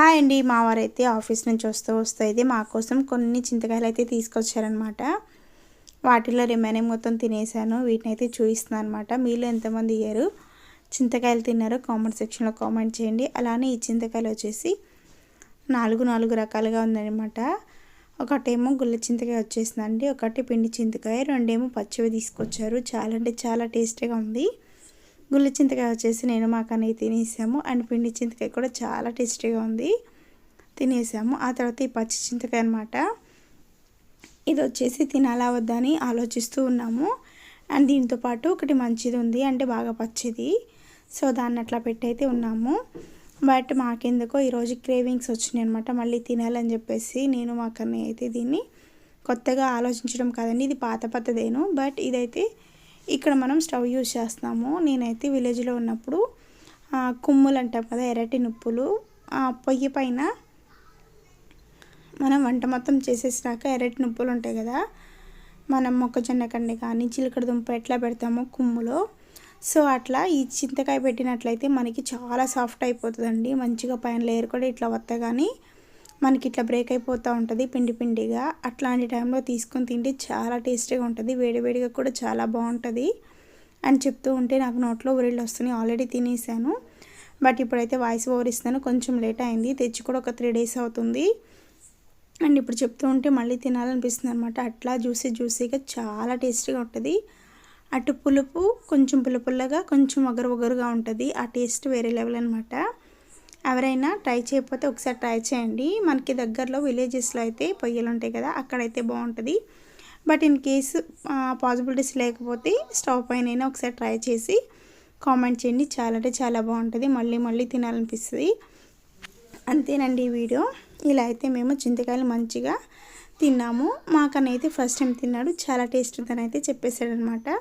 Hi అండి. మా వారైతే ఆఫీస్ నుంచి వస్తూ వస్తూ అయితే మా కోసం కొన్ని చింతకాయలు అయితే తీసుకొచ్చారనమాట వాటిలో రిమైనింగ్ మొత్తం తినేసాను. వీటిని అయితే చూపిస్తున్నాను అనమాట మీలో ఎంతమంది ఇయ్యారు చింతకాయలు తిన్నారో కామెంట్ సెక్షన్లో కామెంట్ చేయండి. అలానే ఈ చింతకాయలు వచ్చేసి నాలుగు నాలుగు రకాలుగా ఉందన్నమాట. ఒకటేమో గుల్ల చింతకాయ వచ్చేసిందండి. ఒకటి పిండి చింతకాయ. రెండేమో పచ్చివి తీసుకొచ్చారు. చాలా అంటే చాలా టేస్టీగా ఉంది. గుళ్ళు చింతకాయ వచ్చేసి నేను మాకు తినేసాము. అండ్ పిండి చింతకాయ కూడా చాలా టేస్టీగా ఉంది. తినేసాము. ఆ తర్వాత ఈ పచ్చి చింతకాయ అనమాట ఇది వచ్చేసి తినాలా వద్దని ఆలోచిస్తూ ఉన్నాము. అండ్ దీంతో పాటు ఒకటి మంచిది ఉంది. అంటే బాగా పచ్చిది. సో దాన్ని అట్లా పెట్టయితే ఉన్నాము. బట్ మాకెందుకో ఈరోజు క్రేవింగ్స్ వచ్చినాయి అనమాట మళ్ళీ తినాలని చెప్పేసి నేను మాకన్నీ అయితే దీన్ని కొత్తగా ఆలోచించడం కాదండి. ఇది పాత పద్ధదేను బట్ ఇదైతే ఇక్కడ మనం స్టవ్ యూజ్ చేస్తున్నాము. నేనైతే విలేజ్లో ఉన్నప్పుడు కుమ్ములు అంటాం కదా ఎర్రటి నుప్పులు పొయ్యి పైన మనం వంట మొత్తం చేసేసినాక ఎర్రటి నుప్పులు ఉంటాయి కదా మనం మొక్కజొన్న కండి కానీ చిలకడ దుంప ఎట్లా పెడతామో కుమ్ములో. సో అట్లా ఈ చింతకాయ పెట్టినట్లయితే మనకి చాలా సాఫ్ట్ అయిపోతుందండి. మంచిగా పైన లేయర్ కూడా ఇట్లా వస్తా కానీ మనకి ఇట్లా బ్రేక్ అయిపోతూ ఉంటుంది పిండి పిండిగా. అట్లాంటి టైంలో తీసుకొని తింటే చాలా టేస్టీగా ఉంటుంది వేడివేడిగా కూడా చాలా బాగుంటుంది అని చెప్తూ ఉంటే నాకు నోట్లో ఉరిళ్ళు వస్తున్నాయి. ఆల్రెడీ తినేసాను బట్ ఇప్పుడైతే వాయిస్ ఓవర్ ఇస్తాను కొంచెం లేట్ అయింది. తెచ్చి కూడా ఒక త్రీ డేస్ అవుతుంది. అండ్ ఇప్పుడు చెప్తూ ఉంటే మళ్ళీ తినాలనిపిస్తుంది అనమాట అట్లా జ్యూసీ జ్యూసీగా చాలా టేస్టీగా ఉంటుంది. అటు పులుపు కొంచెం పులుపుల్లగా కొంచెం ఒగరు ఒగరుగా ఉంటుంది. ఆ టేస్ట్ వేరే లెవెల్ అనమాట ఎవరైనా ట్రై చేయకపోతే ఒకసారి ట్రై చేయండి. మనకి దగ్గరలో విలేజెస్లో అయితే పొయ్యలు ఉంటాయి కదా అక్కడైతే బాగుంటుంది. బట్ ఇన్ కేసు పాసిబిలిటీస్ లేకపోతే స్టవ్ పైన ఒకసారి ట్రై చేసి కామెంట్ చేయండి. చాలా అంటే చాలా బాగుంటుంది. మళ్ళీ మళ్ళీ తినాలనిపిస్తుంది. అంతేనండి ఈ వీడియో. ఇలా అయితే మేము చింతకాయలు మంచిగా తిన్నాము. మాకనైతే ఫస్ట్ టైం తిన్నాడు. చాలా టేస్ట్ ఉందని అయితే చెప్పేశాడనమాట.